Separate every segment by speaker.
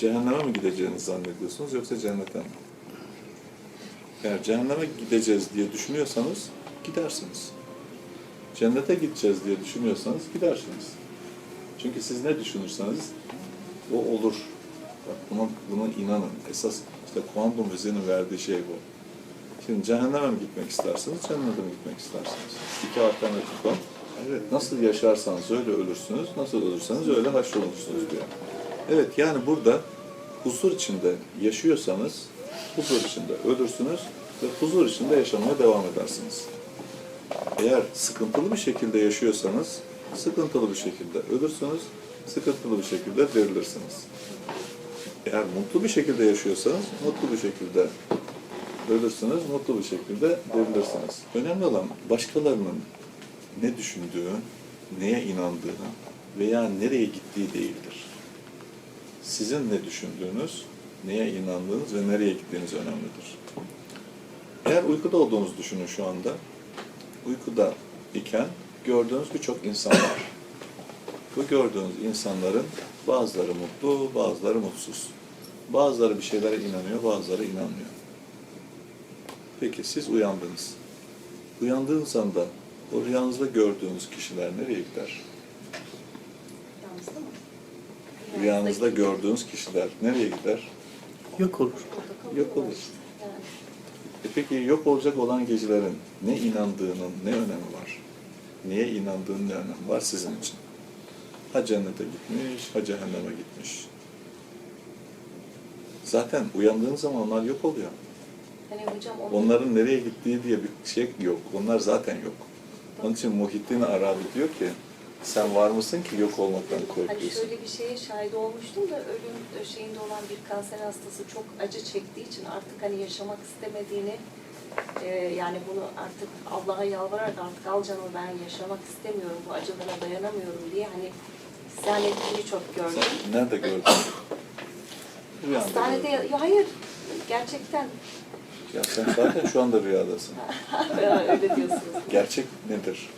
Speaker 1: cehenneme mi gideceğinizi zannediyorsunuz yoksa cennete mi? Eğer cehenneme gideceğiz diye düşünüyorsanız gidersiniz. Cennete gideceğiz diye düşünüyorsanız gidersiniz. Çünkü siz ne düşünürseniz o olur. Bak buna, buna inanın. Esas işte kuantum fiziğinin verdiği şey bu. Şimdi cehenneme mi gitmek istersiniz, cennete mi gitmek istersiniz? İki alternatif var. Evet, nasıl yaşarsanız öyle ölürsünüz, nasıl ölürseniz öyle haşrolursunuz diyor. Evet, yani burada huzur içinde yaşıyorsanız, huzur içinde ölürsünüz ve huzur içinde yaşamaya devam edersiniz. Eğer sıkıntılı bir şekilde yaşıyorsanız, sıkıntılı bir şekilde ölürsünüz, sıkıntılı bir şekilde dirilirsiniz. Eğer mutlu bir şekilde yaşıyorsanız, mutlu bir şekilde ölürsünüz, mutlu bir şekilde dirilirsiniz. Önemli olan başkalarının ne düşündüğü, neye inandığı veya nereye gittiği değildir. Sizin ne düşündüğünüz, neye inandığınız ve nereye gittiğiniz önemlidir. Eğer uykuda olduğunuzu düşünün şu anda. Uykuda iken gördüğünüz birçok insan var. Bu gördüğünüz insanların bazıları mutlu, bazıları mutsuz. Bazıları bir şeylere inanıyor, bazıları inanmıyor. Peki siz uyandınız. Uyandığınız anda o rüyanızda gördüğünüz kişiler nereye gider? Rüyanızda gördüğünüz kişiler nereye gider?
Speaker 2: Yok olur.
Speaker 1: Yok olur. E peki yok olacak olan gecelerin ne inandığının ne önemi var? Neye inandığının ne önemi var sizin için? Ha cennete gitmiş, ha cehenneme gitmiş. Zaten uyandığınız zaman onlar yok oluyor.
Speaker 3: hani hocam onu
Speaker 1: Onların nereye gittiği diye bir şey yok. Onlar zaten yok. Onun için Muhittin Arabi diyor ki, sen var mısın ki yok olmaktan
Speaker 3: Hani
Speaker 1: korkuyorsun?
Speaker 3: şöyle bir şeye şahit olmuştum da ölüm şeyinde olan bir kanser hastası çok acı çektiği için artık hani yaşamak istemediğini e, yani bunu artık Allah'a yalvararak artık al canımı ben yaşamak istemiyorum bu acılara dayanamıyorum diye hani isyan ettiğini çok gördüm.
Speaker 1: Sen nerede gördün? Rüyanda
Speaker 3: Hastanede ya hayır gerçekten
Speaker 1: Ya sen zaten şu anda rüyadasın.
Speaker 3: öyle diyorsunuz.
Speaker 1: Gerçek nedir?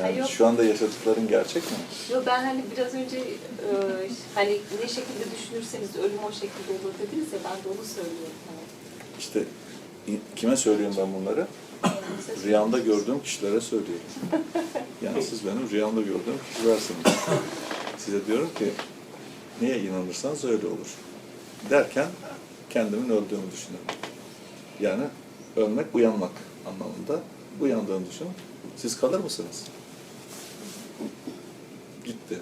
Speaker 1: Yani
Speaker 3: yok.
Speaker 1: şu anda yaşadıkların gerçek mi?
Speaker 3: Yo ben hani biraz önce e, hani ne şekilde düşünürseniz ölüm o şekilde olur dediniz ya ben de onu söylüyorum. Hani.
Speaker 1: İşte kime söylüyorum ben bunları? Rüyamda gördüğüm kişilere söylüyorum. Yani siz benim rüyamda gördüğüm kişilersiniz. Size diyorum ki neye inanırsanız öyle olur. Derken kendimin öldüğümü düşünüyorum. Yani ölmek uyanmak anlamında uyandığını düşünün. Siz kalır mısınız? Gitti.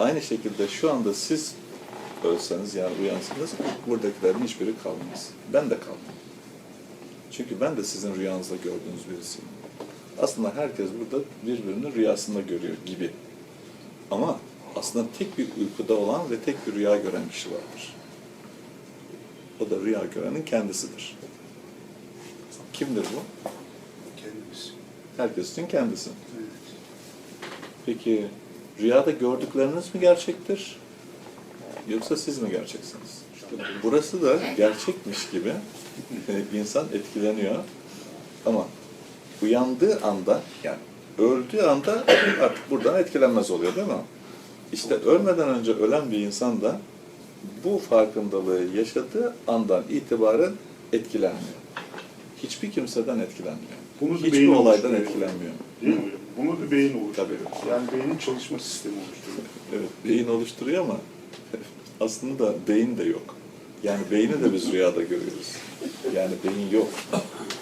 Speaker 1: Aynı şekilde şu anda siz ölseniz yani uyansınız buradakilerin hiçbiri kalmaz. Ben de kalmam. Çünkü ben de sizin rüyanızda gördüğünüz birisiyim. Aslında herkes burada birbirini rüyasında görüyor gibi. Ama aslında tek bir uykuda olan ve tek bir rüya gören kişi vardır. O da rüya görenin kendisidir. Kimdir bu?
Speaker 4: Kendimiz.
Speaker 1: Herkes için kendisi.
Speaker 4: Evet.
Speaker 1: Peki rüyada gördükleriniz mi gerçektir? Yoksa siz mi gerçeksiniz? Burası da gerçekmiş gibi insan etkileniyor. Ama uyandığı anda yani öldüğü anda artık buradan etkilenmez oluyor değil mi? İşte ölmeden önce ölen bir insan da bu farkındalığı yaşadığı andan itibaren etkilenmiyor. Hiçbir kimseden etkilenmiyor. Hiçbir olaydan etkilenmiyor.
Speaker 4: Değil mi? Bunu da beyin oluşturuyor.
Speaker 1: Tabii.
Speaker 4: Yani beynin çalışma sistemi oluşturuyor.
Speaker 1: Evet, beyin oluşturuyor ama aslında beyin de yok. Yani beyni de biz rüyada görüyoruz. Yani beyin yok.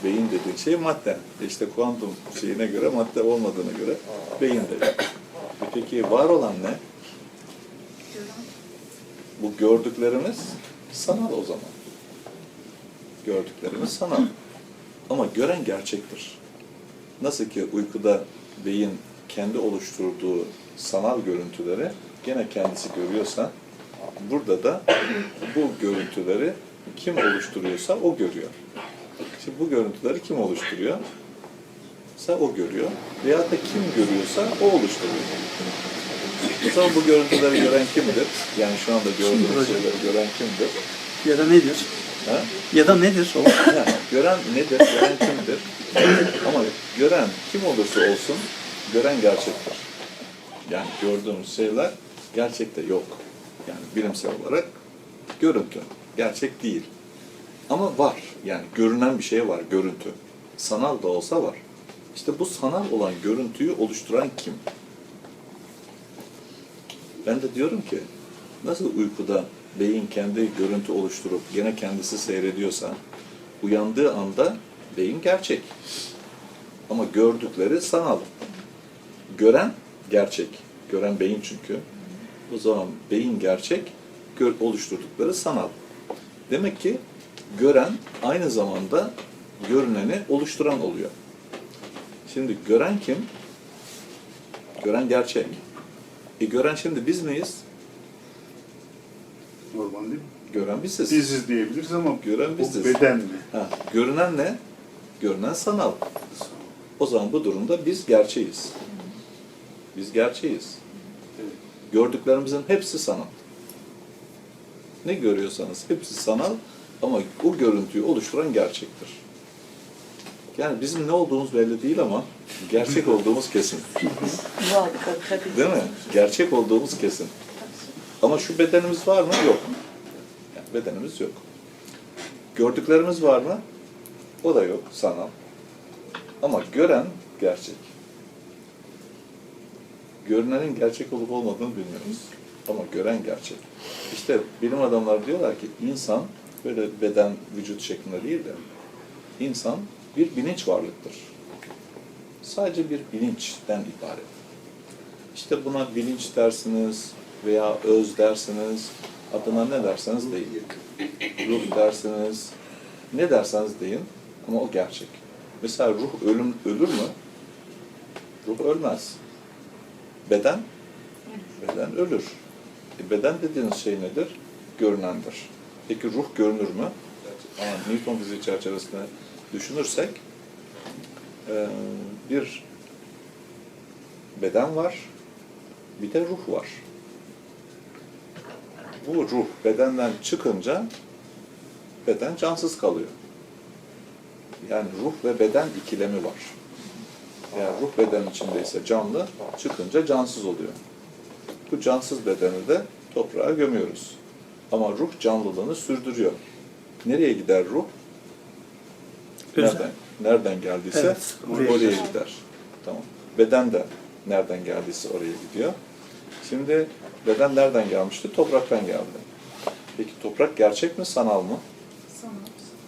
Speaker 1: Beyin dediğin şey madde. İşte kuantum şeyine göre madde olmadığına göre beyin de yok. E Peki var olan ne? Bu gördüklerimiz sanal o zaman. Gördüklerimiz sanal. Ama gören gerçektir. Nasıl ki uykuda beyin kendi oluşturduğu sanal görüntüleri gene kendisi görüyorsa, burada da bu görüntüleri kim oluşturuyorsa o görüyor. Şimdi bu görüntüleri kim oluşturuyor? Sa o görüyor. Veyahut da kim görüyorsa o oluşturuyor. Zaman bu görüntüleri gören kimdir? Yani şu anda gördüğümüz şeyleri gören kimdir?
Speaker 2: Ya da nedir?
Speaker 1: Ha?
Speaker 2: Ya da nedir o?
Speaker 1: Ha, gören nedir? Gören kimdir? Ama gören kim olursa olsun gören gerçektir. Yani gördüğümüz şeyler gerçekte yok. Yani bilimsel olarak görüntü. Gerçek değil. Ama var. Yani görünen bir şey var, görüntü. Sanal da olsa var. İşte bu sanal olan görüntüyü oluşturan kim? Ben de diyorum ki, nasıl uykuda beyin kendi görüntü oluşturup gene kendisi seyrediyorsa, uyandığı anda beyin gerçek. Ama gördükleri sanal. Gören gerçek. Gören beyin çünkü. O zaman beyin gerçek, gör, oluşturdukları sanal. Demek ki gören aynı zamanda görüneni oluşturan oluyor. Şimdi gören kim? Gören gerçek. E gören şimdi biz miyiz?
Speaker 4: Normal değil mi?
Speaker 1: Gören biziz.
Speaker 4: Biziz diyebiliriz ama
Speaker 1: Gören biziz.
Speaker 4: beden mi?
Speaker 1: Ha, görünen ne? Görünen sanal. O zaman bu durumda biz gerçeğiz. Biz gerçeğiz. Gördüklerimizin hepsi sanal. Ne görüyorsanız hepsi sanal ama o görüntüyü oluşturan gerçektir. Yani bizim ne olduğumuz belli değil ama gerçek olduğumuz kesin. Değil mi? Gerçek olduğumuz kesin. Ama şu bedenimiz var mı? Yok. Yani bedenimiz yok. Gördüklerimiz var mı? O da yok, sanal. Ama gören gerçek. Görünenin gerçek olup olmadığını bilmiyoruz. Ama gören gerçek. İşte bilim adamları diyorlar ki insan böyle beden, vücut şeklinde değil de insan bir bilinç varlıktır. Sadece bir bilinçten ibaret. İşte buna bilinç dersiniz veya öz dersiniz, adına ne derseniz deyin. Ruh dersiniz, ne derseniz deyin ama o gerçek. Mesela ruh ölüm ölür mü? Ruh ölmez. Beden? Beden ölür. E beden dediğiniz şey nedir? Görünendir. Peki ruh görünür mü? Ama Newton fiziği çerçevesinde düşünürsek e, bir beden var, bir de ruh var. Bu ruh bedenden çıkınca beden cansız kalıyor. Yani ruh ve beden ikilemi var. Eğer ruh beden içindeyse canlı, çıkınca cansız oluyor. Bu cansız bedeni de toprağa gömüyoruz. Ama ruh canlılığını sürdürüyor. Nereye gider ruh?
Speaker 2: Özel.
Speaker 1: Nereden, nereden geldiyse
Speaker 2: Evet,
Speaker 1: oraya,
Speaker 2: oraya
Speaker 1: gider. Tamam. Beden de nereden geldiyse oraya gidiyor. Şimdi beden nereden gelmişti? Topraktan geldi. Peki toprak gerçek mi, sanal mı?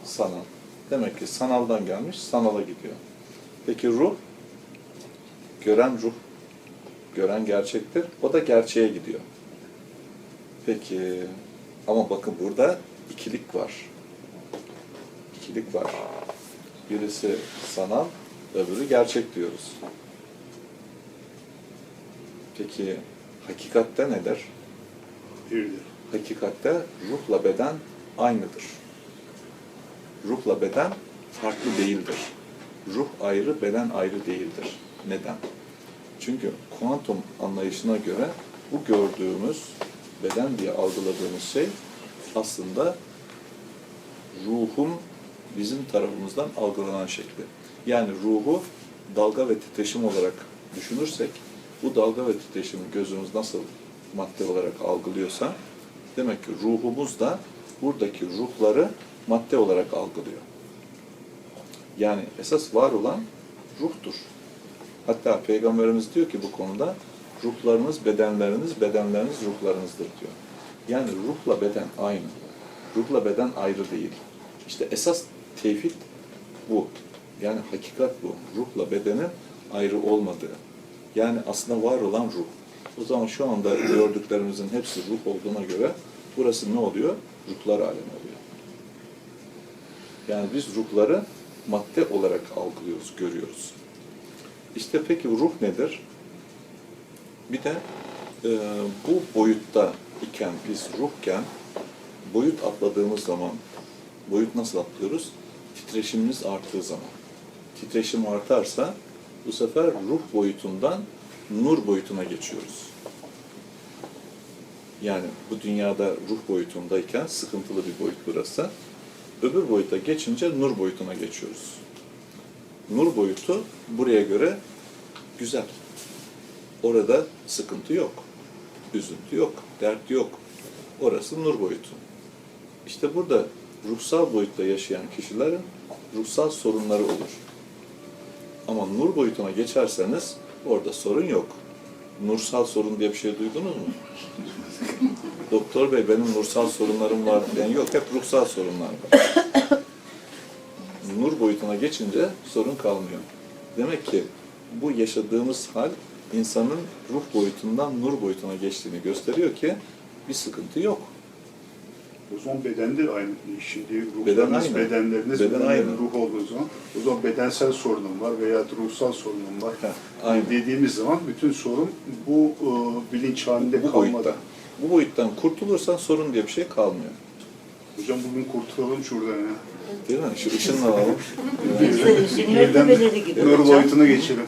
Speaker 1: Sanal. Demek ki sanaldan gelmiş, sanala gidiyor. Peki ruh? Gören ruh. Gören gerçektir. O da gerçeğe gidiyor. Peki ama bakın burada ikilik var. İkilik var. Birisi sanal, öbürü gerçek diyoruz. Peki hakikatte nedir?
Speaker 4: Birdir.
Speaker 1: Hakikatte ruhla beden aynıdır. Ruhla beden farklı değildir. Ruh ayrı, beden ayrı değildir. Neden? Çünkü kuantum anlayışına göre bu gördüğümüz beden diye algıladığımız şey aslında ruhun bizim tarafımızdan algılanan şekli. Yani ruhu dalga ve titreşim olarak düşünürsek, bu dalga ve titreşimi gözümüz nasıl madde olarak algılıyorsa, demek ki ruhumuz da buradaki ruhları madde olarak algılıyor. Yani esas var olan ruhtur. Hatta Peygamberimiz diyor ki bu konuda, ruhlarınız bedenleriniz, bedenleriniz ruhlarınızdır diyor. Yani ruhla beden aynı. Ruhla beden ayrı değil. İşte esas tevhid bu. Yani hakikat bu. Ruhla bedenin ayrı olmadığı. Yani aslında var olan ruh. O zaman şu anda gördüklerimizin hepsi ruh olduğuna göre burası ne oluyor? Ruhlar alemi oluyor. Yani biz ruhları madde olarak algılıyoruz, görüyoruz. İşte peki ruh nedir? Bir de e, bu boyutta iken, biz ruhken boyut atladığımız zaman, boyut nasıl atlıyoruz? Titreşimimiz arttığı zaman. Titreşim artarsa bu sefer ruh boyutundan nur boyutuna geçiyoruz. Yani bu dünyada ruh boyutundayken sıkıntılı bir boyut burası. Öbür boyuta geçince nur boyutuna geçiyoruz. Nur boyutu buraya göre güzel. Orada sıkıntı yok. Üzüntü yok, dert yok. Orası nur boyutu. İşte burada ruhsal boyutta yaşayan kişilerin ruhsal sorunları olur. Ama nur boyutuna geçerseniz orada sorun yok. Nursal sorun diye bir şey duydunuz mu? Doktor bey benim nursal sorunlarım var. Yani yok hep ruhsal sorunlar var. Nur boyutuna geçince sorun kalmıyor. Demek ki bu yaşadığımız hal insanın ruh boyutundan nur boyutuna geçtiğini gösteriyor ki bir sıkıntı yok.
Speaker 4: O zaman beden de aynı. Şimdi
Speaker 1: Beden
Speaker 4: ruhlarınız,
Speaker 1: aynı.
Speaker 4: bedenleriniz,
Speaker 1: Beden aynı.
Speaker 4: ruh olduğu zaman o zaman bedensel sorunum var veya ruhsal sorunum var.
Speaker 1: Heh, aynı.
Speaker 4: Dediğimiz zaman bütün sorun bu e, bilinç halinde
Speaker 1: Bu
Speaker 4: kalmadı.
Speaker 1: boyutta. Bu boyuttan kurtulursan sorun diye bir şey kalmıyor.
Speaker 4: Hocam bugün kurtulalım şuradan ya.
Speaker 1: Değil mi? Şu ışınla alalım.
Speaker 4: Nur
Speaker 2: hocam.
Speaker 4: boyutuna geçelim.